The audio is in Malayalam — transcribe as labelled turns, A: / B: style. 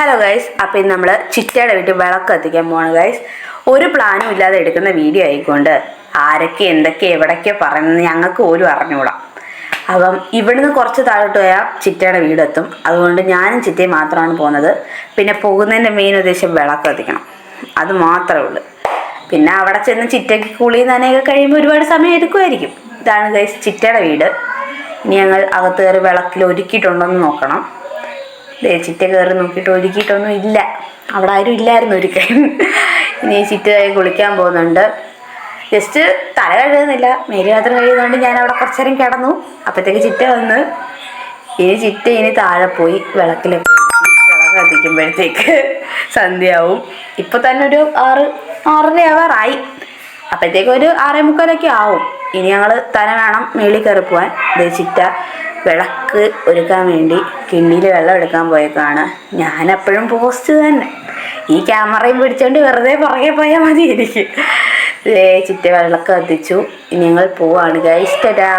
A: ഹലോ ഗൈസ് അപ്പം ഇന്ന് നമ്മൾ ചിറ്റയുടെ വീട്ടിൽ വിളക്ക് കത്തിക്കാൻ പോവാണ് ഗൈസ് ഒരു പ്ലാനും ഇല്ലാതെ എടുക്കുന്ന വീഡിയോ ആയിക്കൊണ്ട് ആരൊക്കെ എന്തൊക്കെ എവിടൊക്കെ പറയുന്നത് ഞങ്ങൾക്ക് പോലും അറിഞ്ഞുകൂടാം. അപ്പം ഇവിടുന്ന് കുറച്ച് താഴോട്ട് പോയാൽ ചിറ്റയുടെ വീടെത്തും അതുകൊണ്ട് ഞാനും ചിറ്റയും മാത്രമാണ് പോകുന്നത്. പിന്നെ പോകുന്നതിന്റെ മെയിൻ ഉദ്ദേശം വിളക്ക് കത്തിക്കണം. അത് മാത്രമേ ഉള്ളൂ. പിന്നെ അവിടെ ചെന്ന് ചിറ്റയ്ക്ക് കുളി നനയൊക്കെ കഴിയുമ്പോൾ ഒരുപാട് സമയം എടുക്കുമായിരിക്കും. ഇതാണ് ഗൈസ് ചിറ്റയുടെ വീട്. ഇനി ഞങ്ങൾ അകത്ത് കയറി വിളക്കിൽ ഒരുക്കിയിട്ടുണ്ടോ എന്ന് നോക്കണം. ദേ ചിറ്റ കയറി നോക്കിയിട്ട് ഒരുക്കിയിട്ടൊന്നും ഇല്ല. അവിടെ ആരും ഇല്ലായിരുന്നു ഒരുക്കാൻ ഇനി ചിറ്റ കുളിക്കാൻ പോകുന്നുണ്ട്. ജസ്റ്റ് തല കഴുകുന്നില്ല. മേൽ മാത്രം കഴിയുന്നതുകൊണ്ട് ഞാൻ അവിടെ കുറച്ചേരം കിടന്നു. അപ്പോഴത്തേക്ക് ചിറ്റ വന്ന് ഇനി ചിറ്റ ഇനി താഴെ പോയി വിളക്കിൽ വിളക്ക് കത്തിക്കുമ്പോഴത്തേക്ക് സന്ധ്യയാവും. ഇപ്പൊ തന്നെ ഒരു ആറ് ആറര ആവാറായി അപ്പോഴത്തേക്ക് ഒരു ആറേ മുക്കാലൊക്കെ ആവും. ഇനി ഞങ്ങൾ തന വേണം മേളിൽ കയറി പോവാൻ ചിറ്റ വിളക്ക് ഒരുക്കാൻ വേണ്ടി കിണ്ണിയിൽ വെള്ളം എടുക്കാൻ പോയേക്കാണ്. ഞാനെപ്പോഴും പോസ്റ്റ് തന്നെ. ഈ ക്യാമറയും പിടിച്ചോണ്ട് വെറുതെ പുറകെ പോയാൽ മതി എനിക്ക് ചിറ്റ വിളക്ക് കത്തിച്ചു. ഞങ്ങൾ പോവാണ്. ഗൈസ് തരാ